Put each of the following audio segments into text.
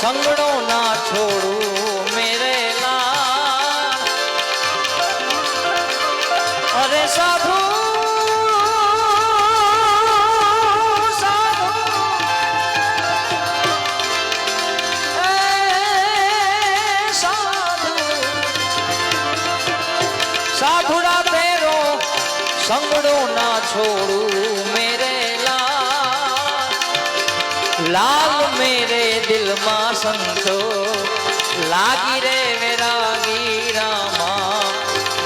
સંગડો ના છોડું મેરે લાલ. અરે સાધુ સાધુડા તેરો સંગડો ના છોડું મેરે લાલ મેરે દિલમાં સંતો લાગી રે વેરાગી રામા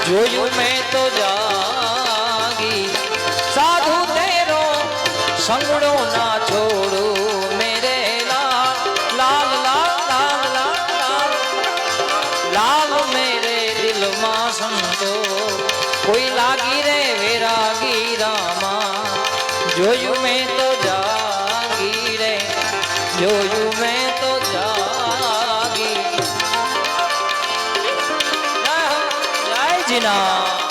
જોયું મેં તો જાગી સાધુ તેરો સંગડો ના છોડો મેરે લાલ લાલ લાલ લાલ લાલ લાલ લાલ મેરે દિલમાં સંતો કોઈ લાગી રે વેરાગી રામા જોયું મેં જય જીના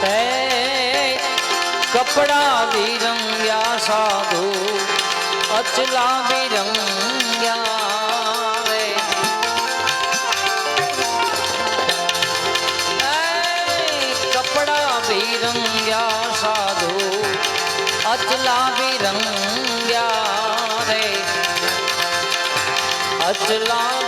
તે કપડા વિરંગ્યા સાધુ અચલા વિરંગ્યા રે. કપડા વિરંગ્યા સાધુ અચલા વિરંગ્યા રે. અચલા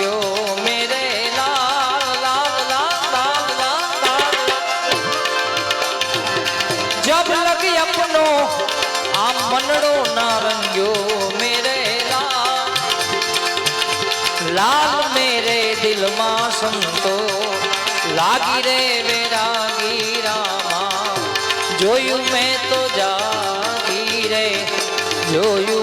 લાલ મેરે દિલમાં સંતો. લાગી રે મેરા ગીરામાં. જોયું મેં તો જાગી રે. જોયું